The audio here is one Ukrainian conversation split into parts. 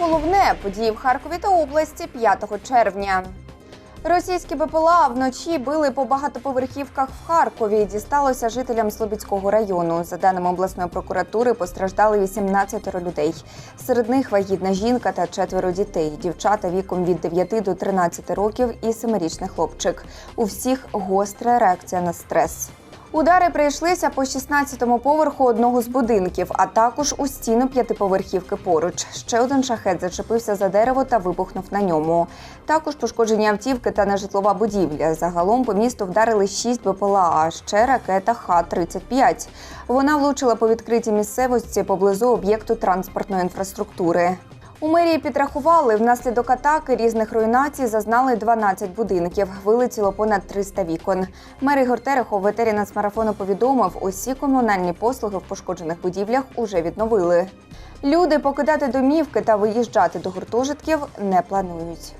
головне події в Харкові та області 5 червня. Російські БПЛА вночі били по багатоповерхівках в Харкові. Дісталося жителям Слобідського району. За даними обласної прокуратури, постраждали 18 людей. Серед них вагітна жінка та четверо дітей. Дівчата віком від 9 до 13 років і семирічний хлопчик. У всіх гостра реакція на стрес. Удари прийшлися по 16-му поверху одного з будинків, а також у стіну п'ятиповерхівки поруч. Ще один шахет зачепився за дерево та вибухнув на ньому. Також пошкоджені автівки та нежитлова будівля. Загалом по місту вдарили 6 БПЛА, а ще ракета Х-35. Вона влучила по відкритій місцевості поблизу об'єкту транспортної інфраструктури. У мерії підрахували, внаслідок атаки різних руйнацій зазнали 12 будинків. Вилетіло понад 300 вікон. Мер Ігор Терехов в етері нацмарафону повідомив, усі комунальні послуги в пошкоджених будівлях уже відновили. Люди покидати домівки та виїжджати до гуртожитків не планують.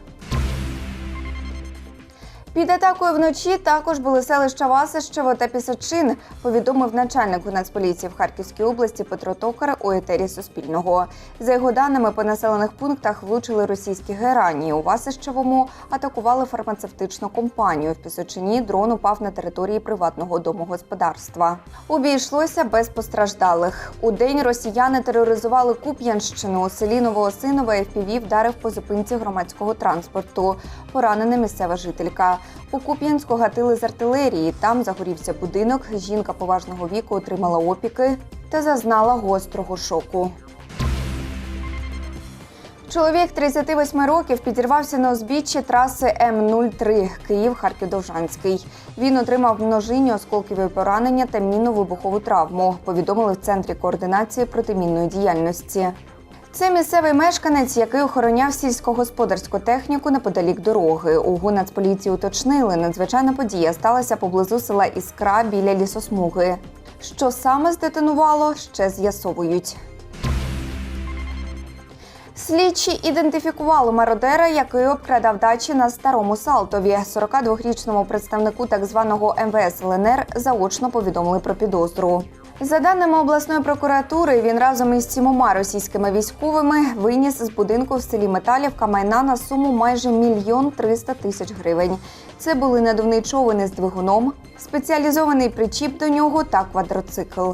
Під атакою вночі також були селища Васищево та Пісочин, повідомив начальник Нацполіції в Харківській області Петро Токар у етері Суспільного. За його даними, по населених пунктах влучили російські герані. У Васищевому атакували фармацевтичну компанію. В Пісочині дрон упав на території приватного домогосподарства. Обійшлося без постраждалих. У день росіяни тероризували Куп'янщину. У селі Новоосинове ФПВ вдарив по зупинці громадського транспорту. Поранена місцева жителька. У Куп'янську гатили з артилерії. Там загорівся будинок. Жінка поважного віку отримала опіки та зазнала гострого шоку. Чоловік 38 років підірвався на узбіччі траси М03 Київ-Харків-Довжанський. Він отримав множинні осколкові поранення та мінно-вибухову травму. Повідомили в центрі координації протимінної діяльності. Це місцевий мешканець, який охороняв сільськогосподарську техніку неподалік дороги. У Нацполіції уточнили, надзвичайна подія сталася поблизу села Іскра біля лісосмуги. Що саме здетонувало, ще з'ясовують. Слідчі ідентифікували мародера, який обкрадав дачі на старому Салтові. 42-річному представнику так званого МВС ЛНР заочно повідомили про підозру. За даними обласної прокуратури, він разом із сімома російськими військовими виніс з будинку в селі Металівка майна на суму майже мільйон триста тисяч гривень. Це були надувний човен із двигуном, спеціалізований причіп до нього та квадроцикл.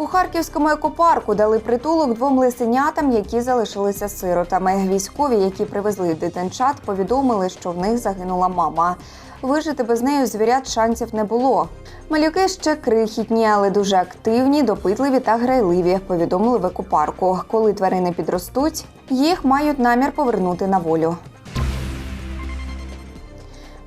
У харківському екопарку дали притулок двом лисенятам, які залишилися сиротами. Військові, які привезли дитинчат, повідомили, що в них загинула мама. Вижити без неї звірят шансів не було. Малюки ще крихітні, але дуже активні, допитливі та грайливі. Повідомили в екопарку. Коли тварини підростуть, їх мають намір повернути на волю.